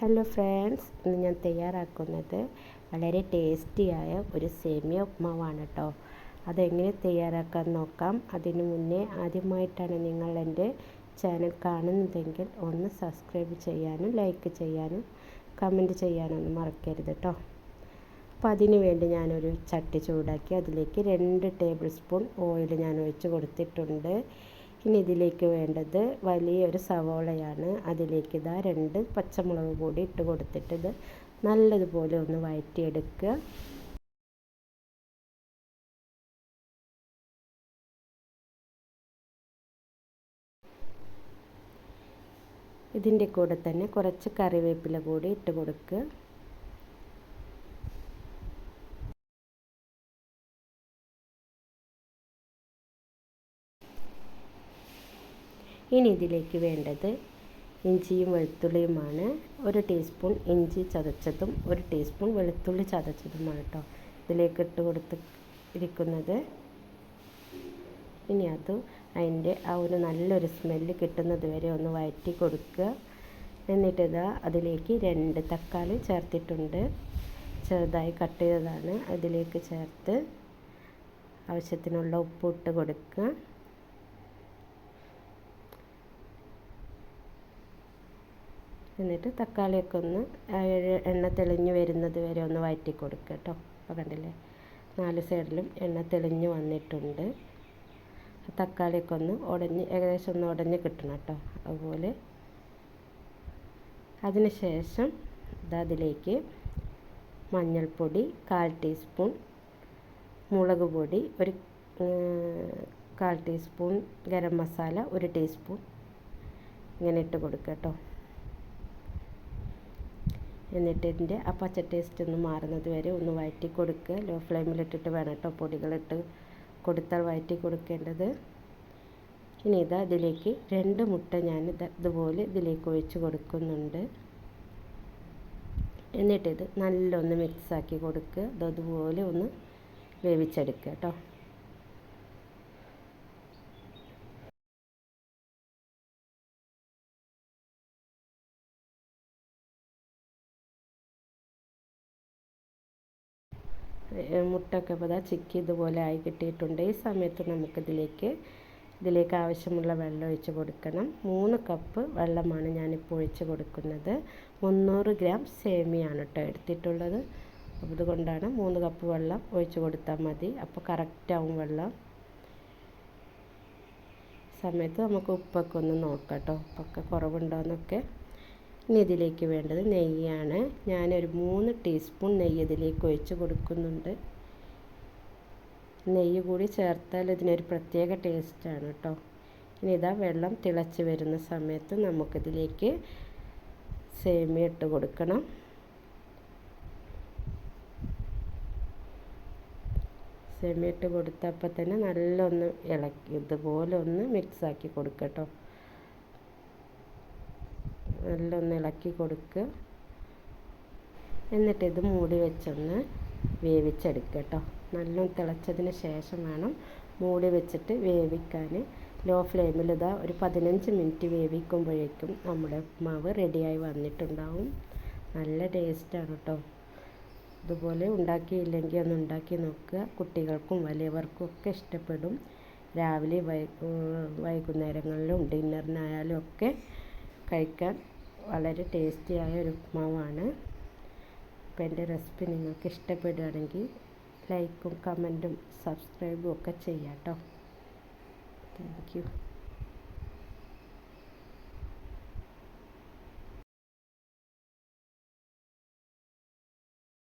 Hello friends ഇന്ന് ഞാൻ തയ്യാറാക്കുന്നത് വളരെ ടേസ്റ്റിയായ ഒരു സേമിയ ഉപ്മാവാണ് കേട്ടോ അതെങ്ങനെ തയ്യാറാക്കാൻ നോക്കാം? അതിനു മുന്നേ ആദ്യമായിട്ടാണ് നിങ്ങൾ എന്റെ ചാനൽ കാണുന്നതെങ്കിൽ ഒന്ന് സബ്സ്ക്രൈബ് ചെയ്യാനും ലൈക്ക് ചെയ്യാനും കമന്റ് ചെയ്യാനൊന്നും മറക്കരുത് കേട്ടോ അപ്പോൾ അതിന് വേണ്ടി ഞാനൊരു ചട്ടി ചൂടാക്കി അതിലേക്ക് രണ്ട് ടേബിൾ സ്പൂൺ ഓയിൽ ഞാൻ ഒഴിച്ച് കൊടുത്തിട്ടുണ്ട്. ഇനി ഇതിലേക്ക് വേണ്ടത് വലിയൊരു സവോളയാണ്. അതിലേക്ക് ഇതാ രണ്ട് പച്ചമുളക് കൂടി ഇട്ട് കൊടുത്തിട്ട് നല്ലതുപോലെ ഒന്ന് വഴറ്റിയെടുക്കുക ഇതിന്റെ കൂടെ തന്നെ കുറച്ച് കറിവേപ്പില കൂടി ഇട്ട് കൊടുക്കുക. ഇനി ഇതിലേക്ക് വേണ്ടത് ഇഞ്ചിയും വെളുത്തുള്ളിയുമാണ്. ഒരു ടീസ്പൂൺ ഇഞ്ചി ചതച്ചതും ഒരു ടീസ്പൂൺ വെളുത്തുള്ളി ചതച്ചതുമാണ് കേട്ടോ. ഇതിലേക്ക് ഇട്ട് കൊടുത്ത് ഇരിക്കുന്നത് ഇനി അത് അതിന്റെ ആ ഒരു നല്ലൊരു സ്മെല്ല് കിട്ടുന്നത് വരെ ഒന്ന് വയറ്റി കൊടുക്കുക. എന്നിട്ട് ഇതാ അതിലേക്ക് രണ്ട് തക്കാളി ചേർത്തിട്ടുണ്ട്. ചെറുതായി കട്ട് ചെയ്തതാണ്. അതിലേക്ക് ചേർത്ത് ആവശ്യത്തിനുള്ള ഉപ്പ് ഇട്ട് കൊടുക്കുക. എന്നിട്ട് തക്കാളിയൊക്കെ ഒന്ന് എണ്ണ തെളിഞ്ഞ് വരുന്നത് വരെ ഒന്ന് വഴറ്റി കൊടുക്കുക കേട്ടോ. അപ്പോൾ കണ്ടില്ലേ? നാല് സൈഡിലും എണ്ണ തെളിഞ്ഞ് വന്നിട്ടുണ്ട്. തക്കാളിയൊക്കെ ഒന്ന് ഉടഞ്ഞ് ഏകദേശം ഒന്ന് ഉടഞ്ഞ് കിട്ടണം കേട്ടോ. അതുപോലെ അതിനുശേഷം അതിലേക്ക് മഞ്ഞൾപ്പൊടി കാൽ ടീസ്പൂൺ മുളക് പൊടി ഒരു കാൽ ടീസ്പൂൺ ഗരം മസാല ഒരു ടീസ്പൂൺ ഇങ്ങനെ ഇട്ട് കൊടുക്കുക കേട്ടോ. എന്നിട്ട് ഇതിന്റെ ആ പച്ച ടേസ്റ്റ് ഒന്ന് മാറുന്നത് വരെ ഒന്ന് വഴറ്റി കൊടുക്കുക. ലോ ഫ്ലെയിമിലിട്ടിട്ട് വേണം കേട്ടോ പൊടികളിട്ട് കൊടുത്താൽ വഴറ്റി കൊടുക്കേണ്ടത്. ഇനി ഇതാ ഇതിലേക്ക് രണ്ട് മുട്ട ഞാൻ ഇതുപോലെ ഇതിലേക്ക് ഒഴിച്ച് കൊടുക്കുന്നുണ്ട്. എന്നിട്ടിത് നല്ലൊന്ന് മിക്സാക്കി കൊടുക്കുക. അതുപോലെ ഒന്ന് വേവിച്ചെടുക്കുക കേട്ടോ മുട്ടൊക്കെ ഇപ്പോൾ ഇതാ ചിക്കി ഇതുപോലെ ആയി കിട്ടിയിട്ടുണ്ട്. ഈ സമയത്ത് നമുക്കിതിലേക്ക് ഇതിലേക്ക് ആവശ്യമുള്ള വെള്ളം ഒഴിച്ച് കൊടുക്കണം. മൂന്ന് കപ്പ് വെള്ളമാണ് ഞാനിപ്പോൾ ഒഴിച്ച് കൊടുക്കുന്നത്. മുന്നൂറ് ഗ്രാം സേമിയാണ് കേട്ടോ എടുത്തിട്ടുള്ളത്. അതുകൊണ്ടാണ് മൂന്ന് കപ്പ് വെള്ളം ഒഴിച്ച് കൊടുത്താൽ മതി. അപ്പോൾ കറക്റ്റാവും വെള്ളം. സമയത്ത് നമുക്ക് ഉപ്പൊക്കെ ഒന്ന് നോക്കാം കേട്ടോ ഉപ്പൊക്കെ കുറവുണ്ടോയെന്നൊക്കെ ഇനി ഇതിലേക്ക് വേണ്ടത് നെയ്യാണ്. ഞാനൊരു മൂന്ന് ടീസ്പൂൺ നെയ്യ് ഇതിലേക്ക് ഒഴിച്ച് കൊടുക്കുന്നുണ്ട്. നെയ്യ് കൂടി ചേർത്താൽ ഇതിനൊരു പ്രത്യേക ടേസ്റ്റാണ് കേട്ടോ. ഇനി ഇതാ വെള്ളം തിളച്ച് വരുന്ന സമയത്ത് നമുക്കിതിലേക്ക് സേമിയ ഇട്ട് കൊടുക്കണം. സേമിയ ഇട്ട് കൊടുത്തപ്പോൾ തന്നെ നല്ലൊന്ന് ഇളക്കി ഇതുപോലെ ഒന്ന് മിക്സാക്കി കൊടുക്കട്ടോ നല്ലൊന്ന് ഇളക്കി കൊടുക്കുക എന്നിട്ട് ഇത് മൂടി വെച്ചൊന്ന് വേവിച്ചെടുക്കുക കേട്ടോ നല്ലോണം തിളച്ചതിന് ശേഷം വേണം മൂടി വെച്ചിട്ട് വേവിക്കാൻ. ലോ ഫ്ലെയിമിൽ ഇതാ ഒരു പതിനഞ്ച് മിനിറ്റ് വേവിക്കുമ്പോഴേക്കും നമ്മുടെ മാവ് റെഡിയായി വന്നിട്ടുണ്ടാവും. നല്ല ടേസ്റ്റാണ് കേട്ടോ ഇതുപോലെ ഉണ്ടാക്കിയില്ലെങ്കിൽ ഒന്ന് ഉണ്ടാക്കി നോക്കുക. കുട്ടികൾക്കും വലിയവർക്കും ഒക്കെ ഇഷ്ടപ്പെടും. രാവിലെ വൈകുന്നേരങ്ങളിലും ഡിന്നറിനായാലും ഒക്കെ കഴിക്കാൻ. വളരെ ടേസ്റ്റിയായ ഒരു ഉപ്മാവാണ് അപ്പോൾ എന്റെ റെസിപ്പി നിങ്ങൾക്ക് ഇഷ്ടപ്പെടുകയാണെങ്കിൽ ലൈക്കും കമന്റും സബ്സ്ക്രൈബും ഒക്കെ ചെയ്യാം കേട്ടോ. താങ്ക്